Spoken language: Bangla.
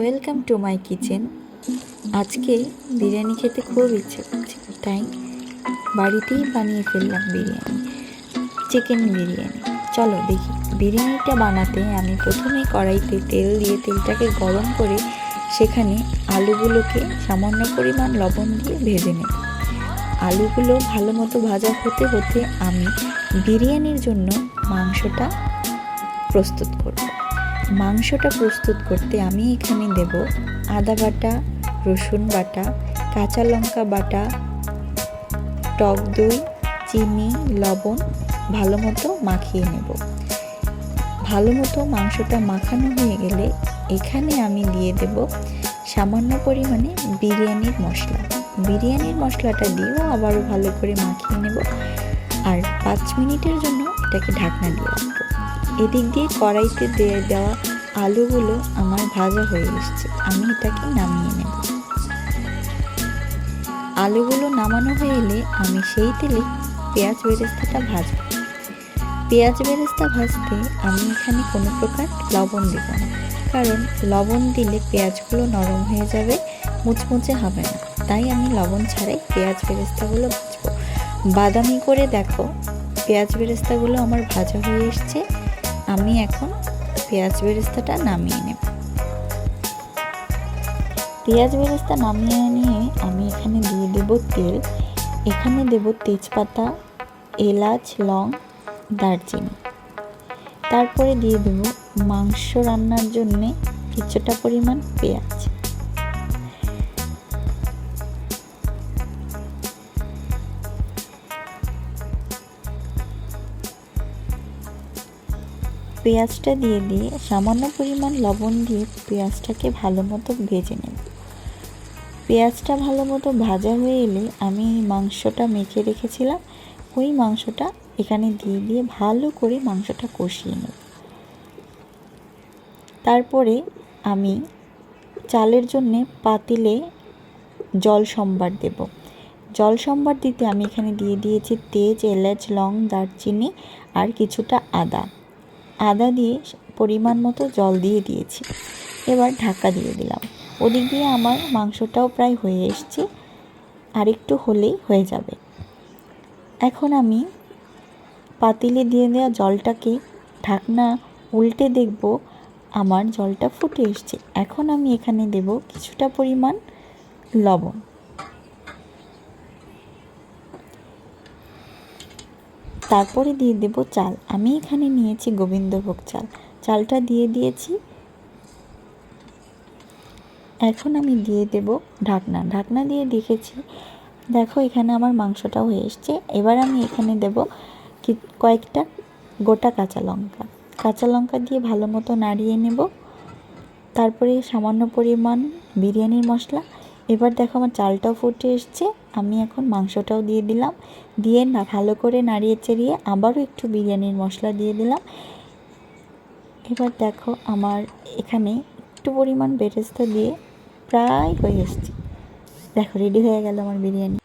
Welcome to my kitchen. আজকে বিরিয়ানি খেতে খুব ইচ্ছে করছে, তাই বাড়িতেই বানিয়ে ফেললাম বিরিয়ানি, চিকেন বিরিয়ানি। চলো দেখি, বিরিয়ানিটা বানাতে আমি প্রথমে কড়াইতে তেল দিয়ে তেলটাকে গরম করে সেখানে আলুগুলোকে সামান্য পরিমাণ লবণ দিয়ে ভেজে নেব। আলুগুলো ভালো মতো ভাজা হতে হতে আমি বিরিয়ানির জন্য মাংসটা প্রস্তুত করব। মাংসটা প্রস্তুত করতে আমি এখানে দেব আদা বাটা, রসুন বাটা, কাঁচা লঙ্কা বাটা, টক দই, চিনি, লবণ ভালো মতো মাখিয়ে নেব। ভালো মতো মাংসটা মাখানো হয়ে গেলে এখানে আমি দিয়ে দেব সামান্য পরিমাণে বিরিয়ানির মশলা। বিরিয়ানির মশলাটা দিয়েও আবারও ভালো করে মাখিয়ে নেব। আর পাঁচ মিনিটের জন্য এটাকে ঢাকনা দিয়ে এদিক দিয়ে কড়াইতে দিয়ে দেওয়া আলুগুলো আমার ভাজা হয়ে এসছে। আমি এটাকে নামিয়ে নেব। আলুগুলো নামানো হয়ে এলে আমি সেই তেলে পেঁয়াজ বেরেস্তাটা ভাজব। পেঁয়াজ বেরেস্তা ভাজতে আমি এখানে কোনো প্রকার লবণ দেব না। কারণ লবণ দিলে পেঁয়াজগুলো নরম হয়ে যাবে, মুচমুচে হবে না। তাই আমি লবণ ছাড়াই পেঁয়াজ বেরেস্তাগুলো ভাজবো। বাদামি করে দেখো, পেঁয়াজ বেরেস্তাগুলো আমার ভাজা হয়ে এসছে। আমি এখন পেঁয়াজ বেরেস্তাটা নামিয়ে নেব। পেঁয়াজ বেরেস্তা নামিয়ে নিয়ে আমি এখানে দিয়ে দেব তেল। এখানে দেব তেজপাতা, এলাচ, লং, দারচিনি। তারপরে দিয়ে দেব মাংস রান্নার জন্যে কিছুটা পরিমাণ পেঁয়াজ। পেঁয়াজটা দিয়ে দিয়ে সামান্য পরিমাণ লবণ দিয়ে পেঁয়াজটাকে ভালো মতো ভেজে নেব। পেঁয়াজটা ভালো মতো ভাজা হয়ে এলে আমি মাংসটা মেখে রেখেছিলাম। ওই মাংসটা এখানে দিয়ে দিয়ে ভালো করে মাংসটা কষিয়ে নেব। তারপরে আমি চালের জন্যে পাতিলে জল সম্বার দেব। জল সম্বার দিতে আমি এখানে দিয়ে দিয়েছি তেজ, এলাচ, লং, দারচিনি আর কিছুটা আদা। আদা দিয়ে পরিমাণ মতো জল দিয়ে দিয়েছি। এবার ঢাকা দিয়ে দিলাম। ওদিক দিয়ে আমার মাংসটাও প্রায় হয়ে এসছে। আর একটু হলেই হয়ে যাবে। এখন আমি পাতিলে দিয়ে দেওয়া জলটাকে ঢাকনা উল্টে দেখব আমার জলটা ফুটে এসছে। এখন আমি এখানে দেব কিছুটা পরিমাণ লবণ। তারপরে দিয়ে দেব চাল। আমি এখানে নিয়েছি গোবিন্দভোগ চাল। চালটা দিয়ে দিয়েছি। এখন আমি দিয়ে দেব ঢাকনা। ঢাকনা দিয়ে দেখেছি, দেখো এখানে আমার মাংসটা হয়ে এসছে। এবার আমি এখানে দেব কয়েকটা গোটা কাঁচা লঙ্কা। কাঁচা লঙ্কা দিয়ে ভালো মতো নাড়িয়ে নেব। তারপরে সামান্য পরিমাণ বিরিয়ানির মশলা। এবার দেখো আমার চালটাও ফুটে এসছে, আমি এখন মাংসটাও দিয়ে দিলাম। দিয়ে না, ভালো করে নাড়িয়ে চেড়িয়ে আবারও একটু বিরিয়ানির মশলা দিয়ে দিলাম। এবার দেখো আমার এখানে একটু পরিমাণ বেরেস্তা দিয়ে প্রায় হয়ে এসছে। দেখো রেডি হয়ে গেল আমার বিরিয়ানি।